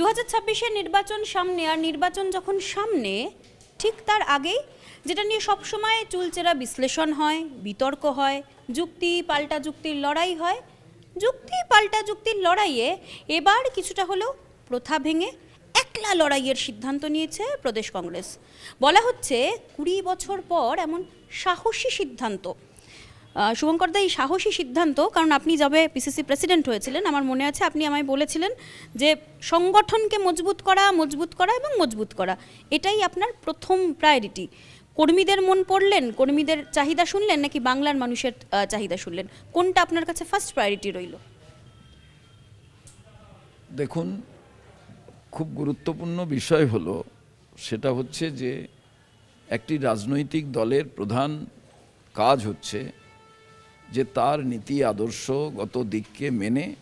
দু হাজার নির্বাচন সামনে আর নির্বাচন যখন সামনে, ঠিক তার আগেই যেটা নিয়ে সবসময় চুলচেরা বিশ্লেষণ হয়, বিতর্ক হয়, যুক্তি পাল্টা যুক্তির লড়াই হয়, যুক্তি পাল্টা যুক্তির লড়াইয়ে এবার কিছুটা হলেও প্রথা ভেঙে একলা লড়াইয়ের সিদ্ধান্ত নিয়েছে প্রদেশ কংগ্রেস। বলা হচ্ছে কুড়ি বছর পর এমন সাহসী সিদ্ধান্ত। শুভঙ্কর দা, এই সাহসী সিদ্ধান্ত, কারণ আপনি যবে পিসিসি প্রেসিডেন্ট হয়েছিলেন, আমার মনে আছে আপনি আমায় বলেছিলেন যে সংগঠনকে মজবুত করা মজবুত করা এবং মজবুত করা, এটাই আপনার প্রথম প্রায়োরিটি কর্মীদের মন পড়লেন, কর্মীদের চাহিদা শুনলেন, নাকি বাংলার মানুষের চাহিদা শুনলেন? কোনটা আপনার কাছে ফার্স্ট প্রায়োরিটি রইল? দেখুন, খুব গুরুত্বপূর্ণ বিষয় হলো, সেটা হচ্ছে যে একটি রাজনৈতিক দলের প্রধান কাজ হচ্ছে যে তার নীতি আদর্শগত দিককে মেনে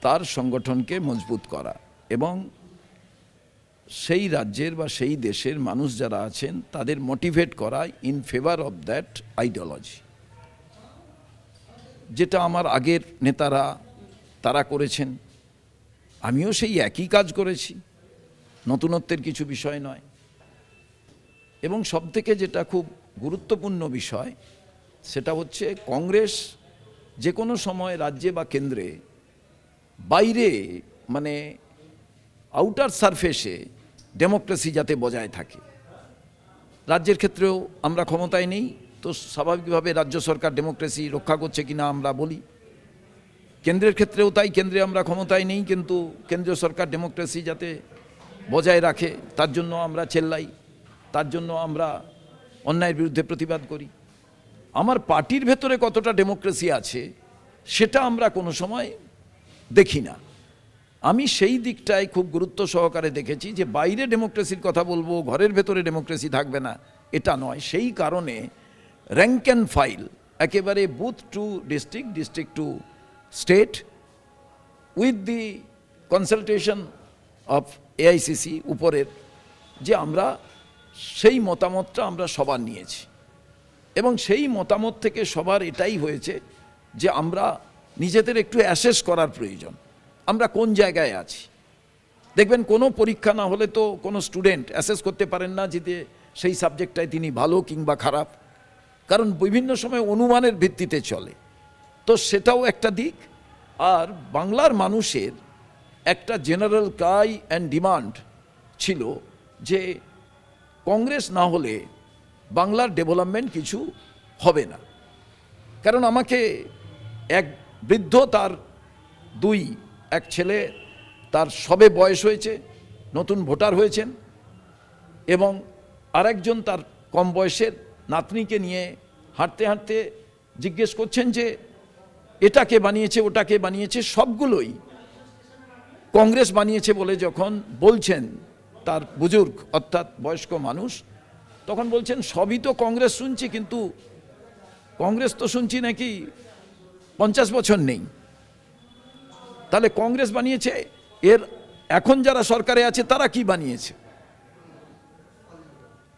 তার সংগঠনকে মজবুত করা এবং সেই রাজ্যের বা সেই দেশের মানুষ যারা আছেন, তাদের মোটিভেট করা in favour of that ideology যেটা আমার আগের নেতারা, তারা করেছেন। আমিও সেই একই কাজ করেছি। নতুনত্বের কিছু বিষয় নয়। এবং সবথেকে যেটা খুব গুরুত্বপূর্ণ বিষয় সেটা হচ্ছে কংগ্রেস যে কোনো সময় রাজ্যে বা কেন্দ্রে বাইরে মানে আউটার সারফেসে ডেমোক্রেসি যাতে বজায় থাকে। রাজ্যের ক্ষেত্রেও আমরা ক্ষমতায় নেই, তো স্বাভাবিকভাবে রাজ্য সরকার ডেমোক্রেসি রক্ষা করছে কিনা আমরা বলি। কেন্দ্রের ক্ষেত্রেও তাই, কেন্দ্রে আমরা ক্ষমতায় নেই, কিন্তু কেন্দ্রীয় সরকার ডেমোক্রেসি যাতে বজায় রাখে, তার জন্য আমরা চেল্লাই, তার জন্য আমরা অন্যায়ের বিরুদ্ধে প্রতিবাদ করি। আমার পার্টির ভেতরে কতটা ডেমোক্রেসি আছে, সেটা আমরা কোনো সময় দেখি না। আমি সেই দিকটায় খুব গুরুত্ব সহকারে দেখেছি যে বাইরে ডেমোক্রেসির কথা বলব, ঘরের ভেতরে ডেমোক্রেসি থাকবে না, এটা নয়। সেই কারণে র্যাঙ্ক অ্যান্ড ফাইল একেবারে booth to district district to state with the consultation of AICC উপরের, যে আমরা সেই মতামতটা আমরা সবার নিয়েছি। এবং সেই মতামত থেকে সবার এটাই হয়েছে যে আমরা নিজেদের একটু অ্যাসেস করার প্রয়োজন। আমরা কোন জায়গায় আছি? দেখবেন কোনো পরীক্ষা না হলে তো কোনো স্টুডেন্ট অ্যাসেস করতে পারেন না যে সেই সাবজেক্টটায় তিনি ভালো কিংবা খারাপ। কারণ বিভিন্ন সময় অনুমানের ভিত্তিতে চলে। তো সেটাও একটা দিক। আর বাংলার মানুষের একটা জেনারেল কাই অ্যান্ড ডিমান্ড ছিল যে কংগ্রেস না হলে বাংলার ডেভেলপমেন্ট কিছু হবে না। কারণ আমাকে এক বৃদ্ধ, তার দুই, এক ছেলে, তার সবে বয়স হয়েছে, নতুন ভোটার হয়েছেন এবং আরেকজন তার কম বয়সের নাতনিকে নিয়ে হাঁটতে হাঁটতে জিজ্ঞেস করছেন যে, এটাকে বানিয়েছে, ওটাকে বানিয়েছে সবগুলোই কংগ্রেস বানিয়েছে বলে যখন বলছেন, তার বুজুর্গ অর্থাৎ বয়স্ক মানুষ তখন বলছেন, সবই তো কংগ্রেস শুনছি, কিন্তু কংগ্রেস তো শুনছি নাকি পঞ্চাশ বছর নেই। তাহলে কংগ্রেস বানিয়েছে, এর এখন যারা সরকারে আছে, তারা কি বানিয়েছে?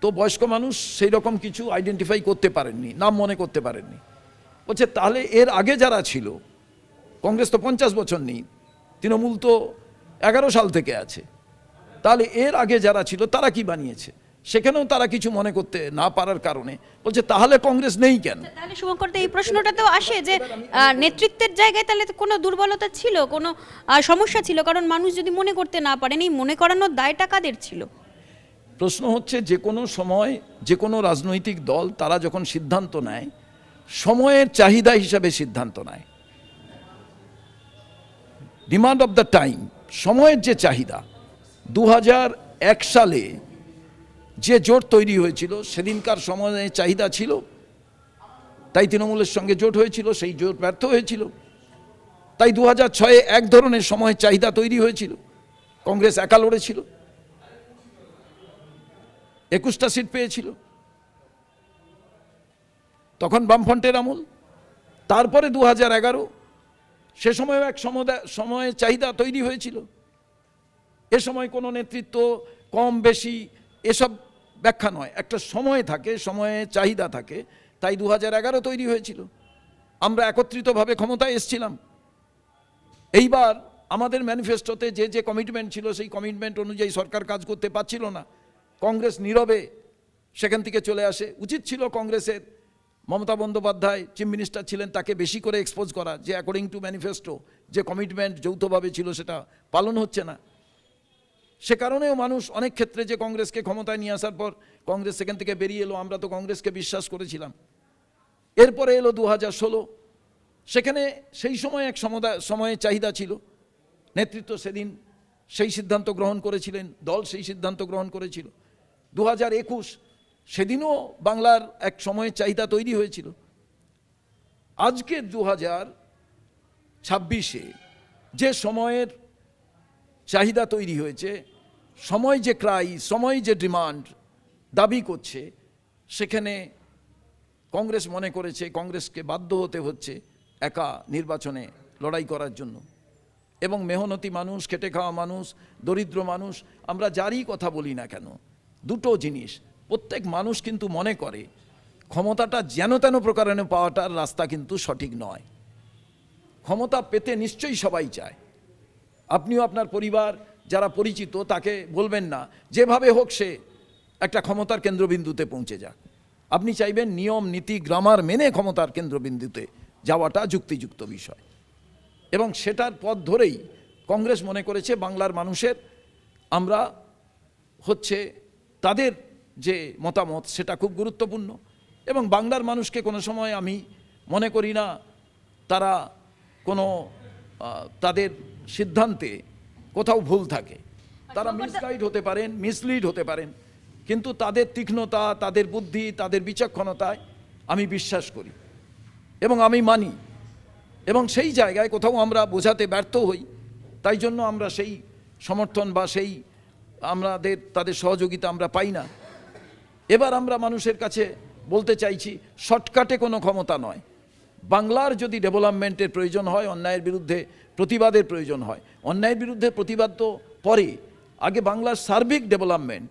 তো বয়স্ক মানুষ সেই রকম কিছু আইডেন্টিফাই করতে পারেননি, নাম মনে করতে পারেননি। বলছে, তাহলে এর আগে যারা ছিল, কংগ্রেস তো পঞ্চাশ বছর নেই, তৃণমূল তো এগারো সাল থেকে আছে। তাহলে এর আগে যারা ছিল, তারা কি বানিয়েছে? সেখানেও তারা কিছু মনে করতে না পারার কারণে। বলছে তাহলে কংগ্রেস নেই কেন? তাহলে শুভঙ্কর এই প্রশ্নটা তো আসে যে নেতৃত্বের জায়গায় তাহলে কোনো দুর্বলতা ছিল কোনো সমস্যা ছিল কারণ মানুষ যদি মনে করতে না পারেন এই মনে করানোর দায়টা কাদের ছিল? প্রশ্ন হচ্ছে যে কোনো সময় যে কোনো রাজনৈতিক দল তারা যখন সিদ্ধান্ত নেয় সময়ের চাহিদা হিসাবে সিদ্ধান্ত নেয়। ডিমান্ড অফ দ্য টাইম সময়ের যে চাহিদা দু এক সালে যে জোট তৈরি হয়েছিল, সেদিনকার সময়ে চাহিদা ছিল, তাই তৃণমূলের সঙ্গে জোট হয়েছিল, সেই জোট ব্যর্থ হয়েছিল। তাই দু হাজার ছয়ে এক ধরনের সময়ের চাহিদা তৈরি হয়েছিল। কংগ্রেস একা লড়েছিল। একুশটা সিট পেয়েছিল। তখন বামফ্রন্টের আমল। তারপরে দু হাজার এগারো, সে সময়ও এক সময়ে চাহিদা তৈরি হয়েছিল। এ সময় কোনো নেতৃত্ব কম, বেশি, এসব ব্যাখ্যা নয়, একটা সময় থাকে, সময়ে চাহিদা থাকে, তাই দু হাজার এগারো তৈরি হয়েছিল। আমরা একত্রিতভাবে ক্ষমতায় এসছিলাম। এইবার আমাদের ম্যানিফেস্টোতে যে যে কমিটমেন্ট ছিল, সেই কমিটমেন্ট অনুযায়ী সরকার কাজ করতে পারছিল না। কংগ্রেস নীরবে সেখান থেকে চলে আসে। উচিত ছিল কংগ্রেসের মমতা বন্দ্যোপাধ্যায় চিফ মিনিস্টার ছিলেন, তাকে বেশি করে এক্সপোজ করা, যে অ্যাকর্ডিং টু ম্যানিফেস্টো যে কমিটমেন্ট যৌথভাবে ছিল, সেটা পালন হচ্ছে না। সে কারণেও মানুষ অনেক ক্ষেত্রে যে কংগ্রেসকে ক্ষমতায় নিয়ে আসার পর কংগ্রেস সেখান থেকে বেরিয়ে এলো, আমরা তো কংগ্রেসকে বিশ্বাস করেছিলাম। এরপরে এলো দু ষোলো। সেখানে সেই সময় এক সমুদায় সময়ে চাহিদা ছিল। নেতৃত্ব সেদিন সেই সিদ্ধান্ত গ্রহণ করেছিলেন, দল সেই সিদ্ধান্ত গ্রহণ করেছিল। দু হাজার একুশ সেদিনও বাংলার এক সময়ে চাহিদা তৈরি হয়েছিল। আজকের দু হাজার ছাব্বিশে যে সময়ের চাহিদা তৈরি হয়েছে, সময় যে ক্রাই, সময় যে ডিমান্ড দাবি করছে, সেখানে কংগ্রেস মনে করেছে, কংগ্রেসকে বাধ্য হতে হচ্ছে একা নির্বাচনে লড়াই করার জন্য। এবং মেহনতি মানুষ, খেটে খাওয়া মানুষ, দরিদ্র মানুষ, আমরা যারই কথা বলি না কেন, দুটো জিনিস। প্রত্যেক মানুষ কিন্তু মনে করে, ক্ষমতাটা যেন তেন প্রকারে পাওয়াটার রাস্তা কিন্তু সঠিক নয়। ক্ষমতা পেতে নিশ্চয়ই সবাই চায়। আপনিও আপনার পরিবার যারা পরিচিত তাকে বলবেন না। যেভাবে হোক সে একটা ক্ষমতার কেন্দ্রবিন্দুতে পৌঁছে যাক। আপনি চাইবেন নিয়ম, নীতি, গ্রামার মেনে ক্ষমতার কেন্দ্রবিন্দুতে যাওয়াটা যুক্তিযুক্ত বিষয়। এবং সেটার পথ ধরেই কংগ্রেস মনে করেছে, বাংলার মানুষের আমরা হচ্ছে তাদের যে মতামত সেটা খুব গুরুত্বপূর্ণ। এবং বাংলার মানুষকে কোনো সময় আমি মনে করি না তারা কোনো তাদের সিদ্ধান্তে কোথাও ভুল থাকে। তারা মিসগাইড হতে পারেন মিসলিড হতে পারেন। কিন্তু তাদের তীক্ষ্ণতা তাদের বুদ্ধি তাদের বিচক্ষণতায় আমি বিশ্বাস করি এবং আমি মানি। এবং সেই জায়গায় কোথাও আমরা বোঝাতে ব্যর্থ হই তাই জন্য আমরা সেই সমর্থন বা সেই আমাদের তাদের সহযোগিতা আমরা পাই না। এবার আমরা মানুষের কাছে বলতে চাইছি শর্টকাটে কোনো ক্ষমতা নয়। বাংলার যদি ডেভেলপমেন্টের প্রয়োজন হয়, অন্যায়ের বিরুদ্ধে প্রতিবাদের প্রয়োজন হয়, অন্যায়ের বিরুদ্ধে প্রতিবাদ তো পরে আগে বাংলার সার্বিক ডেভেলপমেন্ট,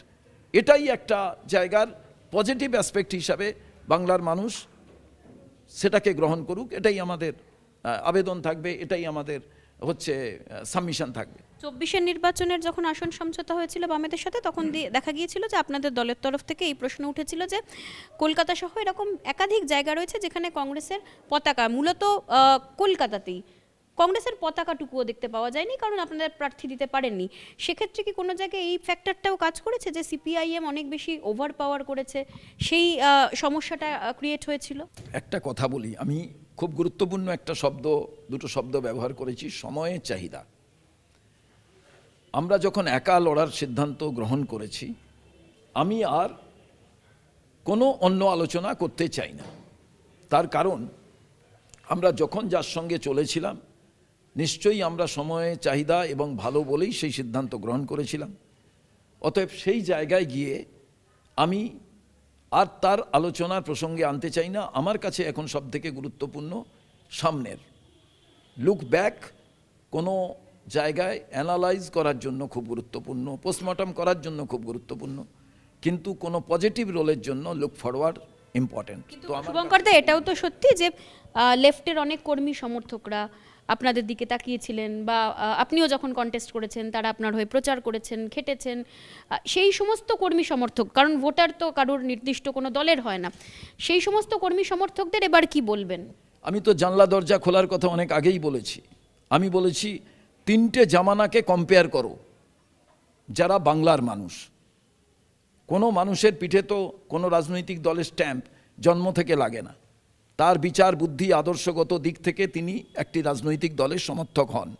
এটাই একটা জায়গার পজিটিভ অ্যাসপেক্ট হিসাবে বাংলার মানুষ সেটাকে গ্রহণ করুক, এটাই আমাদের আবেদন থাকবে, এটাই আমাদের হচ্ছে সাবমিশন থাকবে। চব্বিশের নির্বাচনের যখন আসন সমঝোতা হয়েছিল বামেদের সাথে তখন দেখা গিয়েছিল যে আপনাদের দলের তরফ থেকে এই প্রশ্ন উঠেছিল যে কলকাতা সহ এরকম একাধিক জায়গা রয়েছে যেখানে কংগ্রেসের পতাকা মূলত কলকাতাতেই কংগ্রেসের পতাকাটুকুও দেখতে পাওয়া যায়নি কারণ আপনাদের প্রার্থী দিতে পারেননি। সেক্ষেত্রে কি কোনো জায়গায় এই ফ্যাক্টরটাও কাজ করেছে যে সিপিআইএম অনেক বেশি ওভার পাওয়ার করেছে? সেই সমস্যাটা ক্রিয়েট হয়েছিল? একটা কথা বলি আমি খুব গুরুত্বপূর্ণ একটা শব্দ দুটো শব্দ ব্যবহার করেছি সময়ের চাহিদা। আমরা যখন একা লড়ার সিদ্ধান্ত গ্রহণ করেছি, আমি আর কোনো অন্য আলোচনা করতে চাই না। তার কারণ, আমরা যখন যার সঙ্গে চলেছিলাম, নিশ্চয়ই আমরা সময়ের চাহিদা এবং ভালো বলেই সেই সিদ্ধান্ত গ্রহণ করেছিলাম। অতএব সেই জায়গায় গিয়ে আমি আর তার আলোচনার প্রসঙ্গে আনতে চাই না, আমার কাছে এখন সব থেকে গুরুত্বপূর্ণ সামনের। লুক ব্যাক কোনো জায়গায় অ্যানালাইজ করার জন্য খুব গুরুত্বপূর্ণ পোস্টমর্টম করার জন্য খুব গুরুত্বপূর্ণ কিন্তু কোনো পজিটিভ রোলের জন্য লুক ফরওয়ার্ড ইম্পর্টেন্ট তো আমার শুভঙ্কর দা এটাও তো সত্যি যে লেফটের অনেক কর্মী সমর্থকরা আপনাদের দিকে তাকিয়েছিলেন বা আপনিও যখন কন্টেস্ট করেছেন তারা আপনার হয়ে প্রচার করেছেন খেটেছেন সেই সমস্ত কর্মী সমর্থক কারণ ভোটার তো কারোর নির্দিষ্ট কোনো দলের হয় না সেই সমস্ত কর্মী সমর্থকদের এবার কি বলবেন? আমি তো জানলা দরজা খোলার কথা অনেক আগেই বলেছি। আমি বলেছি তিনটে জামানাকে কম্পেয়ার করো। যারা বাংলার মানুষ। কোনো মানুষের পিঠে তো কোনো রাজনৈতিক দলের স্ট্যাম্প জন্ম থেকে লাগে না। তার বিচার, বুদ্ধি, আদর্শগত দিক থেকে তিনি একটি রাজনৈতিক দলের সমর্থক হন।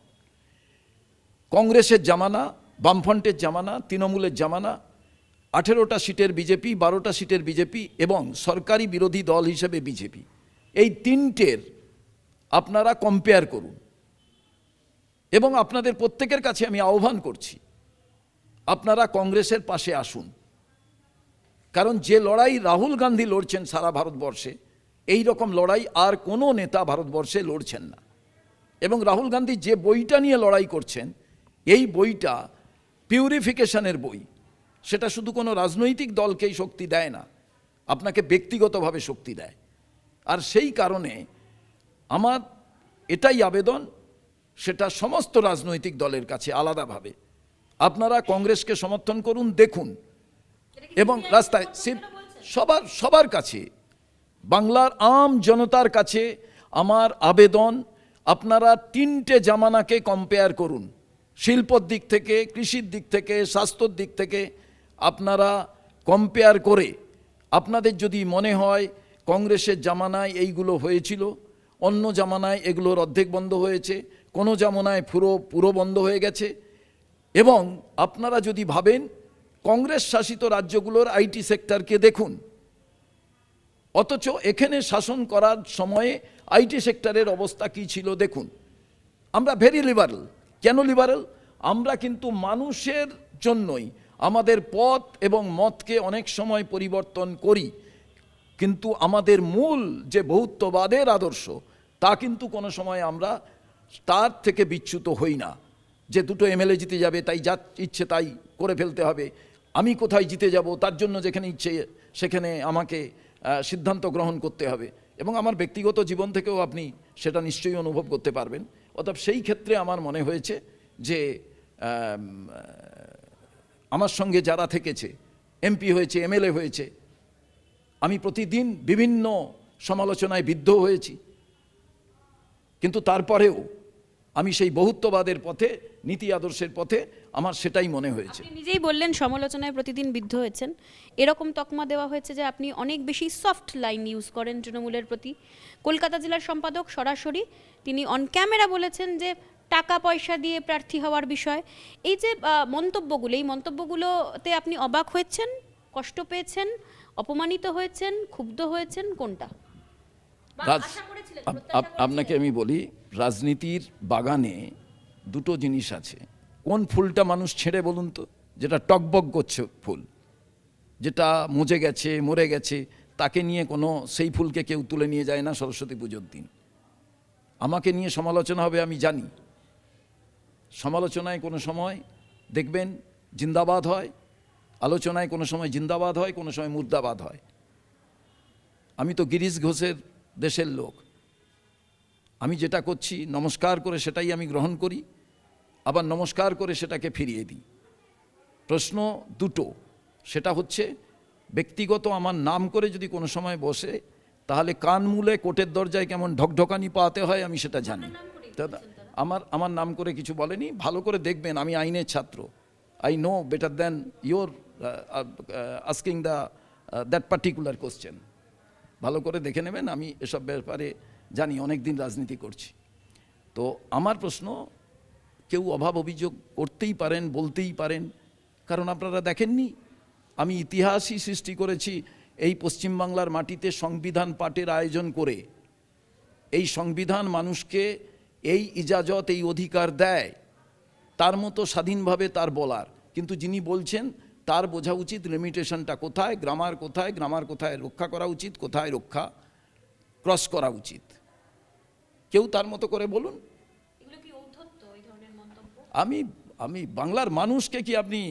কংগ্রেসের জামানা, বামফ্রন্টের জামানা, তৃণমূলের জামানা, আঠেরোটা সিটের বিজেপি, বারোটা সিটের বিজেপি এবং সরকারি বিরোধী দল হিসেবে বিজেপি। এই তিনটের আপনারা কম্পেয়ার করুন। এবং আপনাদের প্রত্যেকের কাছে আমি আহ্বান করছি, আপনারা কংগ্রেসের পাশে আসুন। কারণ যে লড়াই রাহুল গান্ধী লড়ছেন সারা ভারতবর্ষে, এই রকম লড়াই আর কোনো নেতা ভারতবর্ষে লড়ছেন না। এবং রাহুল গান্ধী যে বইটা নিয়ে লড়াই করছেন, এই বইটা পিউরিফিকেশনের বই। সেটা শুধু কোনো রাজনৈতিক দলকেই শক্তি দেয় না, আপনাকে ব্যক্তিগতভাবে শক্তি দেয়। আর সেই কারণে আমার এটাই আবেদন সেটা সমস্ত রাজনৈতিক দলের কাছে আলাদাভাবে। আপনারা কংগ্রেসকে সমর্থন করুন দেখুন। এবং রাস্তায় সে- সবার সবার কাছে বাংলার আম জনতার কাছে আমার আবেদন আপনারা তিনটে জামানাকে কম্পেয়ার করুন। শিল্পর দিক থেকে কৃষির দিক থেকে স্বাস্থ্যর দিক থেকে আপনারা কম্পেয়ার করে। আপনাদের যদি মনে হয় কংগ্রেসের জামানায় এইগুলো হয়েছিল অন্য জামানায় এগুলোর অর্ধেক বন্ধ হয়েছে কোনো জামানায় পুরো পুরো বন্ধ হয়ে গেছে। এবং আপনারা যদি ভাবেন, কংগ্রেস শাসিত রাজ্যগুলোর আইটি সেক্টরকে দেখুন। অথচ এখানে শাসন করার সময়ে আইটি সেক্টরের অবস্থা কী ছিল দেখুন। আমরা ভেরি লিবারেল কেন লিবারেল আমরা কিন্তু মানুষের জন্যই আমাদের পথ এবং মতকে অনেক সময় পরিবর্তন করি। কিন্তু আমাদের মূল যে বহুত্ববাদের আদর্শ, তা কিন্তু কোনো সময় আমরা তার থেকে বিচ্যুত হই না। যে দুটো এমএলএ জিতে যাবে, তাই যা ইচ্ছে তাই করে ফেলতে হবে। আমি কোথায় জিতে যাব, তার জন্য যেখানে ইচ্ছে, সেখানে আমাকে সিদ্ধান্ত গ্রহণ করতে হবে। এবং আমার ব্যক্তিগত জীবন থেকেও আপনি সেটা নিশ্চয়ই অনুভব করতে পারবেন। অর্থাৎ সেই ক্ষেত্রে আমার মনে হয়েছে যে আমার সঙ্গে যারা থেকেছে এমপি হয়েছে এমএলএ হয়েছে, আমি প্রতিদিন বিভিন্ন সমালোচনায় বিদ্ধ হয়েছি। কিন্তু তারপরেও আমি সেই বহুত্ববাদের পথে, নীতি আদর্শের পথে আমার সেটাই মনে হয়েছে। নিজেই বললেন, সমালোচনায় প্রতিদিন বিদ্ধ হয়েছেন। এরকম তকমা দেওয়া হয়েছে যে আপনি অনেক বেশি সফট লাইন ইউজ করেন তৃণমূলের প্রতি। কলকাতা জেলার সম্পাদক সরাসরি, তিনি অন ক্যামেরা বলেছেন যে টাকা পয়সা দিয়ে প্রার্থী হওয়ার বিষয়। এই যে মন্তব্যগুলো, এই মন্তব্যগুলোতে আপনি অবাক হয়েছেন? কষ্ট পেয়েছেন? অপমানিত হয়েছেন? ক্ষুব্ধ হয়েছেন? কোনটা? রাজ- আপ- আপনাকে আমি বলি রাজনীতির বাগানে দুটো জিনিস আছে। কোন ফুলটা মানুষ ছেড়ে বলুন তো? যেটা টকবক করছে ফুল। যেটা মজে গেছে মরে গেছে তাকে নিয়ে কোনো সেই ফুলকে কেউ তুলে নিয়ে যায় না সরস্বতী পুজোর দিন। আমাকে নিয়ে সমালোচনা হবে আমি জানি। সমালোচনায় কোনো সময় দেখবেন জিন্দাবাদ হয় আলোচনায় কোনো সময় জিন্দাবাদ হয় কোনো সময় মুর্দাবাদ হয়। আমি তো গিরিশ ঘোষের দেশের লোক। আমি যেটা করছি নমস্কার করে সেটাই আমি গ্রহণ করি আবার নমস্কার করে সেটাকে ফিরিয়ে দিই। প্রশ্ন দুটো সেটা হচ্ছে ব্যক্তিগত আমার নাম করে যদি কোনো সময় বসে তাহলে কান মূলে কোর্টের দরজায় কেমন ঢকঢকানি পাওয়াতে হয় আমি সেটা জানি। দাদা আমার আমার নাম করে কিছু বলেনি ভালো করে দেখবেন আমি আইনের ছাত্র। I know better than your asking the that particular question ভালো করে দেখে নেবেন, আমি এসব ব্যাপারে জানি অনেক দিন রাজনীতি করছি। তো আমার প্রশ্ন, কেউ অভাব অভিযোগ করতেই পারেন, বলতেই পারেন, কারণ আপনারা দেখেননি, আমি ইতিহাসই সৃষ্টি করেছি এই পশ্চিমবাংলার মাটিতে সংবিধান পাঠের আয়োজন করে। এই সংবিধান মানুষকে এই ইজাজত, এই অধিকার দেয়, তার মতো স্বাধীনভাবে তার বলার। কিন্তু যিনি বলছেন তার বোঝা উচিত লিমিটেশনটা কোথায় গ্রামার কোথায় গ্রামার কোথায় রক্ষা করা উচিত কোথায় রক্ষা ক্রস করা উচিত। কেউ তার মতো করে বলুন। আমি আমি বাংলার মানুষকে কি আপনি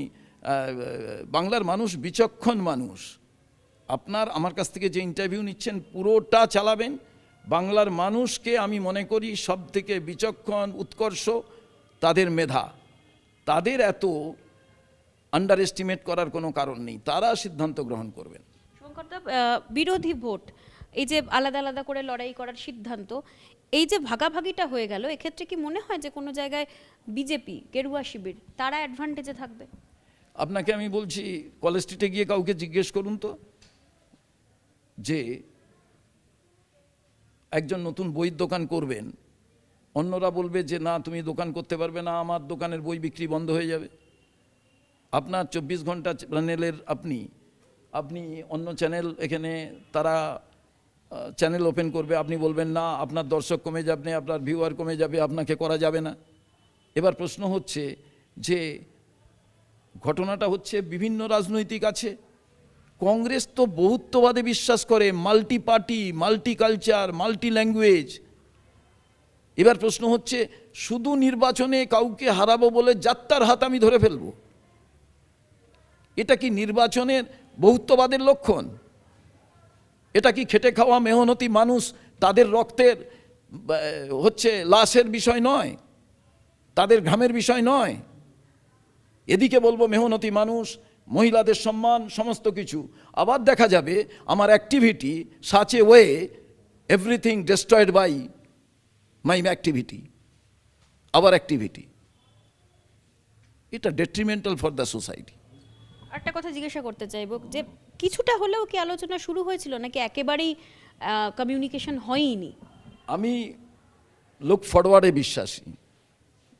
বাংলার মানুষ বিচক্ষণ মানুষ? আপনার আমার কাছ থেকে যে ইন্টারভিউ নিচ্ছেন পুরোটা চালাবেন। বাংলার মানুষকে আমি মনে করি সব থেকে বিচক্ষণ উৎকর্ষ তাদের মেধা। তাদের এত আন্ডার এস্টিমেট করার কোনো কারণ নেই। তারা সিদ্ধান্ত গ্রহণ করবেন। বিরোধী ভোট এই যে আলাদা আলাদা করে লড়াই করার সিদ্ধান্ত এই যে ভাগাভাগিটা হয়ে গেল এক্ষেত্রে কি মনে হয় যে কোনো জায়গায় বিজেপি গেরুয়া শিবির তারা অ্যাডভান্টেজে থাকবে? আপনাকে আমি বলছি কলেজ স্ট্রিটে গিয়ে কাউকে জিজ্ঞেস করুন তো যে একজন নতুন বইয়ের দোকান করবেন অন্যরা বলবে যে না তুমি দোকান করতে পারবে না আমার দোকানের বই বিক্রি বন্ধ হয়ে যাবে। আপনার চব্বিশ ঘণ্টা চ্যানেলের আপনি আপনি অন্য চ্যানেল এখানে তারা চ্যানেল ওপেন করবে, আপনি বলবেন, না, আপনার দর্শক কমে যাবে, আপনার ভিউয়ার কমে যাবে, আপনাকে করা যাবে না। এবার প্রশ্ন হচ্ছে যে, ঘটনাটা হচ্ছে বিভিন্ন রাজনৈতিক আছে। কংগ্রেস তো বহুত্ববাদে বিশ্বাস করে multi party multi culture multi language এবার প্রশ্ন হচ্ছে, শুধু নির্বাচনে কাউকে হারাবো বলে যাত্রার হাত আমি ধরে ফেলব? এটা কি নির্বাচনের বহুত্ববাদের লক্ষণ? এটা কি খেটে খাওয়া মেহনতি মানুষ তাদের রক্তের হচ্ছে লাশের বিষয় নয়? তাদের ঘামের বিষয় নয়? এদিকে বলব মেহনতি মানুষ, মহিলাদের সম্মান, সমস্ত কিছু। আবার দেখা যাবে আমার activity such a way everything destroyed by my activity আবার অ্যাক্টিভিটি এটা ডেট্রিমেন্টাল ফর দ্য সোসাইটি একটা কথা জিজ্ঞাসা করতে চাইব যে কিছুটা হলেও কি আলোচনা শুরু হয়েছিল নাকি একেবারেই কমিউনিকেশন হয়নি? আমি লুক ফরওয়ার্ডে বিশ্বাসী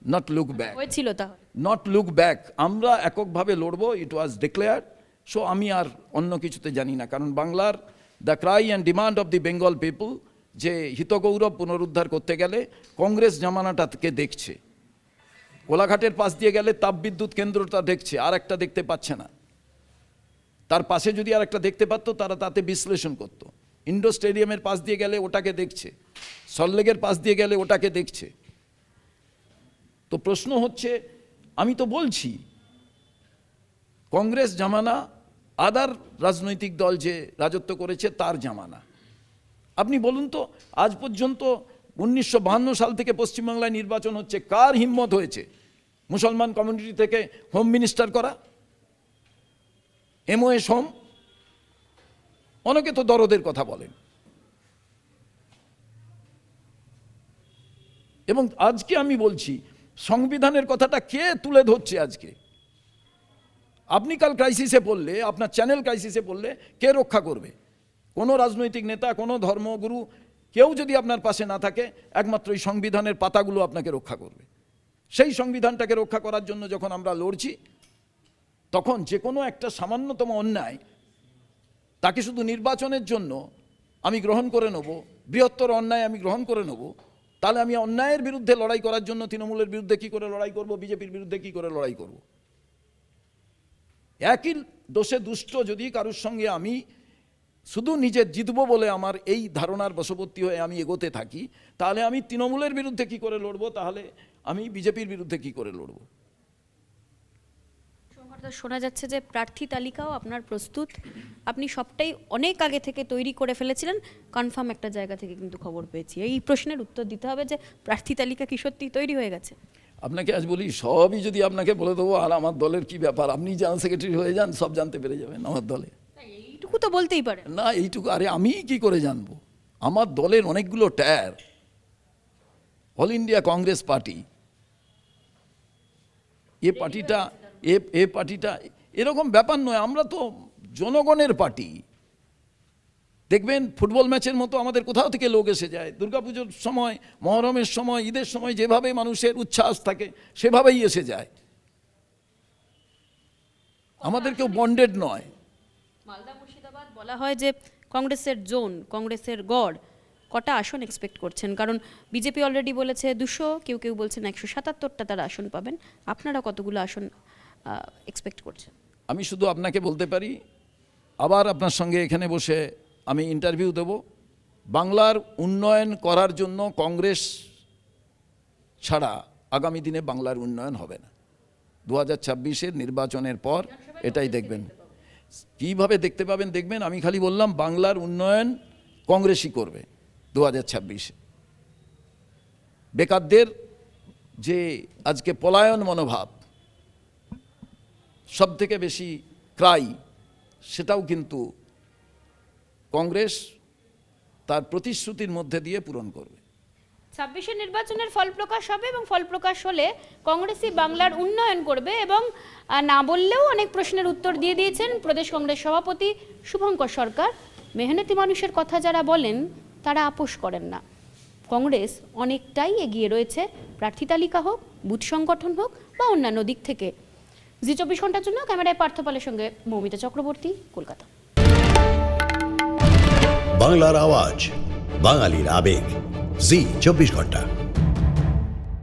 নট লুক ব্যাক হয়েছিল তাহলে। নট লুক ব্যাক আমরা এককভাবে লড়বো ইট ওয়াজ ডিক্লেয়ার সো আমি আর অন্য কিছুতে জানি না কারণ বাংলার the cry and demand of the Bengal people যে হিতগৌরব পুনরুদ্ধার করতে গেলে কংগ্রেস জামানাটাকে দেখছে কোলাঘাটের পাশ দিয়ে গেলে তাপবিদ্যুৎ কেন্দ্রটা দেখছে আর একটা দেখতে পাচ্ছে না। তার পাশে যদি আর একটা দেখতে পারতো, তারা তাতে বিশ্লেষণ করত। ইন্ডো স্টেডিয়ামের পাশ দিয়ে গেলে ওটাকে দেখছে। সল্লেগের পাশ দিয়ে গেলে ওটাকে দেখছে। তো প্রশ্ন হচ্ছে, আমি তো বলছি, কংগ্রেস জামানা, আদার রাজনৈতিক দল যে রাজত্ব করেছে তার জামানা। আপনি বলুন তো, আজ পর্যন্ত উনিশশো সাল থেকে পশ্চিমবাংলায় নির্বাচন হচ্ছে, কার হিম্মত হয়েছে? মুসলমান কমিউনিটি থেকে হোম মিনিস্টার করা? এমওএস হোম অনেকে তো দরদের কথা বলেন। এবং আজকে আমি বলছি, সংবিধানের কথাটা কে তুলে ধরছে আজকে? আপনি কাল ক্রাইসিসে পড়লে, আপনার চ্যানেল ক্রাইসিসে পড়লে কে রক্ষা করবে? কোনো রাজনৈতিক নেতা, কোনো ধর্মগুরু, কেউ যদি আপনার পাশে না থাকে, একমাত্র এই সংবিধানের পাতাগুলো আপনাকে রক্ষা করবে। সেই সংবিধানটাকে রক্ষা করার জন্য যখন আমরা লড়ছি তখন যে কোনো একটা সামান্যতম অন্যায়, তাকে শুধু নির্বাচনের জন্য আমি গ্রহণ করে নেব, বৃহত্তর অন্যায় আমি গ্রহণ করে নেব, তাহলে আমি অন্যায়ের বিরুদ্ধে লড়াই করার জন্য তৃণমূলের বিরুদ্ধে কি করে লড়াই করব, বিজেপির বিরুদ্ধে কি করে লড়াই করব? একই দোষে দুষ্ট যদি কারোর সঙ্গে আমি শুধু নিজে জিতবো বলে আমার এই ধারণার বশবর্তী হয়ে আমি এগোতে থাকি, তাহলে আমি তৃণমূলের বিরুদ্ধে কি করে লড়ব? তাহলে আমি বিজেপির বিরুদ্ধে কি করে লড়বো? শোনা যাচ্ছে যে প্রার্থী তালিকাও আপনার প্রস্তুত। আপনি সবটাই অনেক আগে থেকে তৈরি করে ফেলেছিলেন। কনফার্ম একটা জায়গা থেকে কিন্তু খবর পেয়েছি। এই প্রশ্নের উত্তর দিতে হবে যে প্রার্থী তালিকা কি সত্যি তৈরি হয়ে গেছে? আপনাকে আজ বলি সবই যদি আপনাকে বলে দেবো আর আমার দলের কি ব্যাপার? আপনি জেনারেল সেক্রেটারি হয়ে যান সব জানতে পেরে যাবেন আমার দলে। এইটুকু তো বলতেই পারেন। না এইটুকু আরে আমি কি করে জানব? আমার দলের অনেকগুলো ট্যার অল ইন্ডিয়া কংগ্রেস পার্টি এ পার্টিটা এ এ পার্টিটা এরকম ব্যাপার নয়, আমরা তো জনগণের পার্টি। দেখবেন, ফুটবল ম্যাচের মতো আমাদের কোথাও থেকে লোক এসে যায়। দুর্গাপুজোর সময়, মহরমের সময়, ঈদের সময় যেভাবে মানুষের উচ্ছ্বাস থাকে, সেভাবেই এসে যায়। আমাদের কেউ বন্ডেড নয়। মালদা মুর্শিদাবাদ বলা হয় যে, কংগ্রেসের জোন, কংগ্রেসের গড়, কটা আসন এক্সপেক্ট করছেন? কারণ বিজেপি অলরেডি বলেছে দুশো, কেউ কেউ বলছেন একশো সাতাত্তরটা তারা আসন পাবেন। আপনারা কতগুলো আসন এক্সপেক্ট করছেন আমি শুধু আপনাকে বলতে পারি আবার আপনার সঙ্গে এখানে বসে আমি ইন্টারভিউ দেব। বাংলার উন্নয়ন করার জন্য কংগ্রেস ছাড়া আগামী দিনে বাংলার উন্নয়ন হবে না। দু হাজার ছাব্বিশের নির্বাচনের পর এটাই দেখবেন। কীভাবে দেখতে পাবেন দেখবেন আমি খালি বললাম বাংলার উন্নয়ন কংগ্রেসই করবে দু হাজার ছাব্বিশে। বেকারদের যে আজকে পলায়ন মনোভাব সব থেকে বেশি ক্রাই, সেটাও কিন্তু কংগ্রেস তার প্রতিশ্রুতির মধ্যে দিয়ে পূরণ করবে। ছাব্বিশে নির্বাচনের ফল প্রকাশ হবে এবং ফল প্রকাশ হলে কংগ্রেসই বাংলার উন্নয়ন করবে এবং না বললেও অনেক প্রশ্নের উত্তর দিয়ে দিয়েছেন প্রদেশ কংগ্রেস সভাপতি শুভঙ্কর সরকার। মেহনতি মানুষের কথা যারা বলেন, তারা আপোষ করেন না। কংগ্রেস অনেকটাই এগিয়ে রয়েছে। প্রার্থী তালিকা হোক, বুথ সংগঠন হোক বা অন্যান্য দিক থেকে। জি চব্বিশ ঘণ্টার জন্য ক্যামেরায় পার্থপালের সঙ্গে মৌমিতা চক্রবর্তী, কলকাতা। বাংলার আওয়াজ, বাঙালির আবেগ। জি চব্বিশ ঘণ্টা।